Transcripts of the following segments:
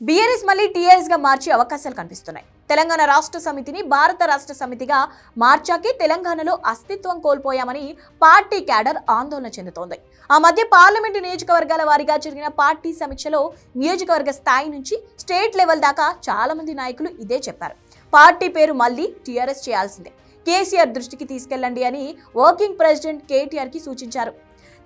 BRS మళ్ళీ టీఆర్ఎస్గా మార్చే అవకాశాలు కనిపిస్తున్నాయి. తెలంగాణ రాష్ట్ర సమితిని భారత రాష్ట్ర సమితిగా మార్చాకే తెలంగాణలో అస్తిత్వం కోల్పోయామని పార్టీ క్యాడర్ ఆందోళన చెందుతోంది. ఆ మధ్య పార్లమెంటు నియోజకవర్గాల వారీగా జరిగిన పార్టీ సమీక్షలో నియోజకవర్గ స్థాయి నుంచి స్టేట్ లెవెల్ దాకా చాలా మంది నాయకులు ఇదే చెప్పారు. పార్టీ పేరు మళ్ళీ టీఆర్ఎస్ చేయాల్సిందే. కేసీఆర్ దృష్టికి తీసుకెళ్ళండి అని వర్కింగ్ ప్రెసిడెంట్ కేటీఆర్కి సూచించారు.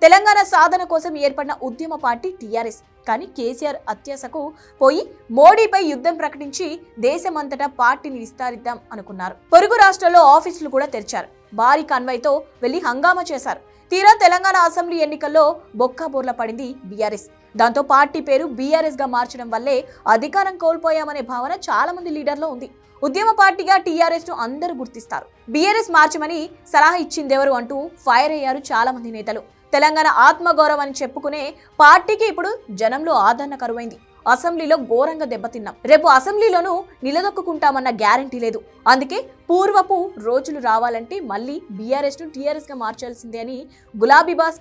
తెలంగాణ సాధన కోసం ఏర్పడిన ఉద్యమ పార్టీ టీఆర్ఎస్. కానీ కేసీఆర్ అత్యాశకు పోయి మోడీపై యుద్ధం ప్రకటించి దేశమంతటా పార్టీని విస్తరిద్దాం అనుకున్నారు. పొరుగు రాష్ట్రాల్లో ఆఫీసులు కూడా తెరిచారు. భారీ కన్వైతో వెళ్ళి హంగామా చేశారు. తీరా తెలంగాణ అసెంబ్లీ ఎన్నికల్లో బొక్కాబోర్ల పడింది బీఆర్ఎస్. దాంతో పార్టీ పేరు బీఆర్ఎస్గా మార్చడం వల్లే అధికారం కోల్పోయామనే భావన చాలా మంది లీడర్లో ఉంది. ఉద్యమ పార్టీగా టీఆర్ఎస్ను అందరూ గుర్తిస్తారు. బీఆర్ఎస్ మార్చమని సలహా ఇచ్చిందెవరు అంటూ ఫైర్ అయ్యారు చాలా మంది నేతలు. తెలంగాణ ఆత్మగౌరవం అని చెప్పుకునే పార్టీకి ఇప్పుడు జనంలో ఆదరణ కరువైంది. అసెంబ్లీలో ఘోరంగా దెబ్బతిన్నాం. రేపు అసెంబ్లీలోనూ నిలదొక్కుంటామన్న గ్యారంటీ లేదు. అందుకే పూర్వపు రోజులు రావాలంటే మళ్ళీ బీఆర్ఎస్ను మార్చాల్సిందే అని గులాబీ బాస్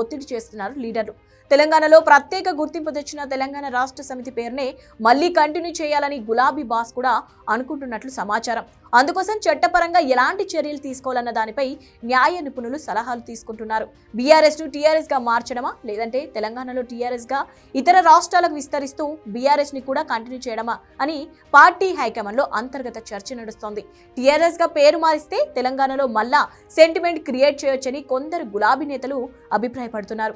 ఒత్తిడి చేస్తున్నారు లీడర్లు. తెలంగాణలో ప్రత్యేక గుర్తింపు తెచ్చిన తెలంగాణ రాష్ట్ర సమితి పేరునే మళ్ళీ కంటిన్యూ చేయాలని గులాబీ బాస్ కూడా అనుకుంటున్నట్లు సమాచారం. అందుకోసం చట్టపరంగా ఎలాంటి చర్యలు తీసుకోవాలన్న దానిపై న్యాయ నిపుణులు సలహాలు తీసుకుంటున్నారు. బీఆర్ఎస్ను టీఆర్ఎస్గా మార్చడమా లేదంటే తెలంగాణలో టీఆర్ఎస్గా ఇతర రాష్ట్రాలకు విస్తరిస్తూ బీఆర్ఎస్ని కూడా కంటిన్యూ చేయడమా అని పార్టీ హైకమాండ్లో అంతర్గత చర్చ నడుస్తోంది. టీఆర్ఎస్గా పేరు మారిస్తే తెలంగాణలో మళ్ళా సెంటిమెంట్ క్రియేట్ చేయొచ్చని కొందరు గులాబీ నేతలు అభిప్రాయపడుతున్నారు.